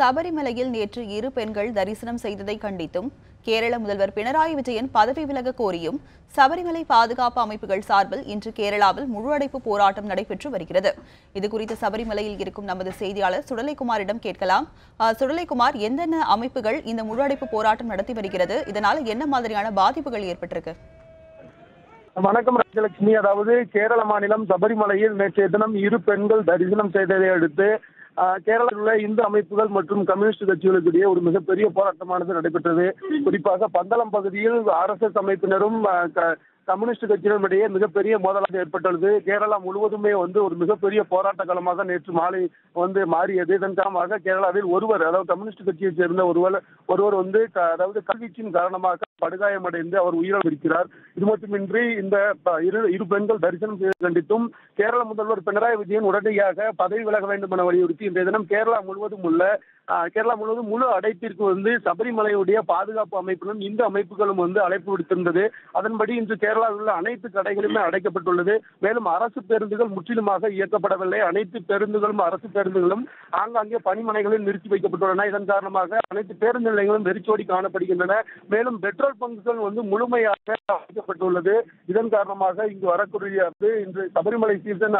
சபரிமலையில் நேற்று இரு பெண்கள் தரிசனம் செய்ததை கண்டித்தும் கேரள முதல்வர் பினராயி விஜயன் பதவி விலக கோரியும் சபரிமலை பாதுகாப்பு அமைப்புகள் சார்பில் இன்று கேரளாவில் முழு அடைப்பு போராட்டம் நடைபெற்று வருகிறது. இதுகுறித்து சபரிமலையில் இருக்கும் நமது செய்தியாளர் சுடலைக்குமாரிடம் கேட்கலாம். சுடலைக்குமார் எந்தெந்த அமைப்புகள் இந்த முழு அடைப்பு போராட்டம் நடத்தி வருகிறது? இதனால் என்ன மாதிரியான பாதிப்புகள் ஏற்பட்டிருக்கு? வணக்கம் ராஜலட்சுமி. அதாவது கேரள மாநிலம் சபரிமலையில் நேற்றைய தினம் இரு பெண்கள் தரிசனம் செய்ததை அடுத்து ஆஹ், கேரளத்தில் உள்ள இந்து அமைப்புகள் மற்றும் கம்யூனிஸ்ட் கட்சிகளுக்கு இடையே ஒரு மிகப்பெரிய போராட்டமானது நடைபெற்றது. குறிப்பாக பந்தளம் பகுதியில் ஆர்எஸ்எஸ் அமைப்பினரும் ஆஹ், க- கம்யூனிஸ்ட் கட்சியினரும் இடையே மிகப்பெரிய மோதலாக ஏற்பட்டுள்ளது. கேரளா முழுவதுமே வந்து ஒரு மிகப்பெரிய போராட்ட களமாக நேற்று மாலை வந்து மாறியது. இதன் காரணமாக கேரளாவில் ஒருவர் அதாவது கம்யூனிஸ்ட் கட்சியைச் சேர்ந்த ஒருவர் ஒருவர் வந்து க- அதாவது கல்வீச்சின் காரணமாக படுகாயமடைந்து அவர் உயிரிழந்திருக்கிறார். இது மட்டுமின்றி இந்த இரு இரு பெண்கள் தரிசனம் செய்து கண்டித்தும் கேரள முதல்வர் பினராயி விஜயன் உடனடியாக பதவி விலக வேண்டும் என வலியுறுத்தி இன்றைய தினம் கேரளா முழுவதும் உள்ள கேரளா முழுவதும் முழு அடைப்பிற்கு வந்து சபரிமலையுடைய பாதுகாப்பு அமைப்பிலும் இந்த அமைப்புகளும் வந்து அழைப்பு விடுத்திருந்தது. அதன்படி இன்று கேரளாவில் உள்ள அனைத்து கடைகளுமே அடைக்கப்பட்டுள்ளது. மேலும் அரசு பேருந்துகள் முற்றிலுமாக இயக்கப்படவில்லை. அனைத்து பேருந்துகளும் அரசு பேருந்துகளும் ஆங்காங்கே பணிமனைகளில் நிறுத்தி வைக்கப்பட்டுள்ளன. இதன் காரணமாக அனைத்து பேருந்து நிலையங்களும் வெறிச்சோடி காணப்படுகின்றன. மேலும் பெட்ரோல் பங்குகள் வந்து முழுமையாக அடைக்கப்பட்டுள்ளது. இதன் காரணமாக இங்கு வரக்கூடிய இன்று சபரிமலை சீசன்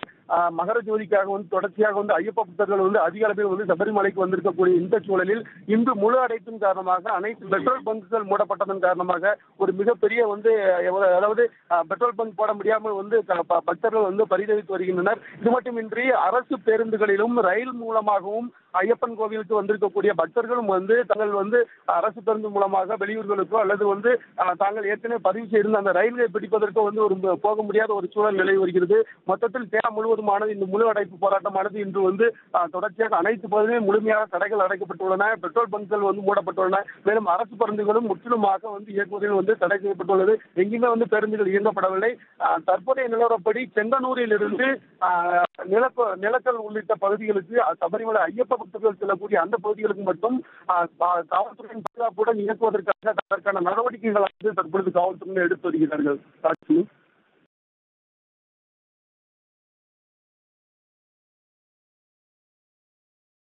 மகர ஜோதிக்காக வந்து தொடர்ச்சியாக வந்து ஐயப்ப பக்தர்கள் வந்து அதிக அளவில் வந்து சபரிமலைக்கு வந்திருக்கக்கூடிய இந்த சூழலில் இன்று முழு அடைப்பின் காரணமாக அனைத்து பெட்ரோல் பங்குகள் மூடப்பட்டதன் காரணமாக ஒரு மிகப்பெரிய வந்து எவ்வளவு- அதாவது ஆ, பெட்ரோல் பங்க் போட முடியாமல் வந்து பக்தர்கள் வந்து பரிதவித்து வருகின்றனர். இது மட்டுமின்றி அரசு பேருந்துகளிலும் ரயில் மூலமாகவும் ஐயப்பன் கோவிலுக்கு வந்திருக்கக்கூடிய பக்தர்களும் வந்து தங்கள் வந்து அரசு பேருந்து மூலமாக வெளியூர்களுக்கோ அல்லது வந்து தாங்கள் ஏற்கனவே பதிவு செய்திருந்த அந்த ரயில்களை பிடிப்பதற்கோ வந்து ஒரு போக முடியாத ஒரு சூழல் நிலை வருகிறது. மொத்தத்தில் கேரளா முழுவதுமானது இந்த முழு அடைப்பு போராட்டமானது இன்று வந்து தொடர்ச்சியாக அனைத்து பகுதிகளிலும் முழுமையாக கடைகள் அடைக்கப்பட்டுள்ளன. பெட்ரோல் பங்குகள் வந்து மூடப்பட்டுள்ளன. மேலும் அரசு பேருந்துகளும் முற்றிலுமாக வந்து இயக்குவதில் வந்து தடை செய்யப்பட்டுள்ளது. எங்கேயுமே வந்து பேருந்து பேருந்துகள் இயங்கப்படவில்லை. தற்போதைய நிலவரப்படி செங்கனூரில் இருந்து நிலக்க நிலக்கல் உள்ளிட்ட பகுதிகளுக்கு சபரிமலை ஐயப்ப பக்தர்கள் செல்லக்கூடிய அந்த பகுதிகளுக்கு மட்டும் காவல்துறையின் பாதுகாப்புடன் இயக்குவதற்காக அதற்கான நடவடிக்கைகள் வந்து தற்பொழுது காவல்துறையினர் எடுத்து வருகிறார்கள். ராஜ்லட்சுமி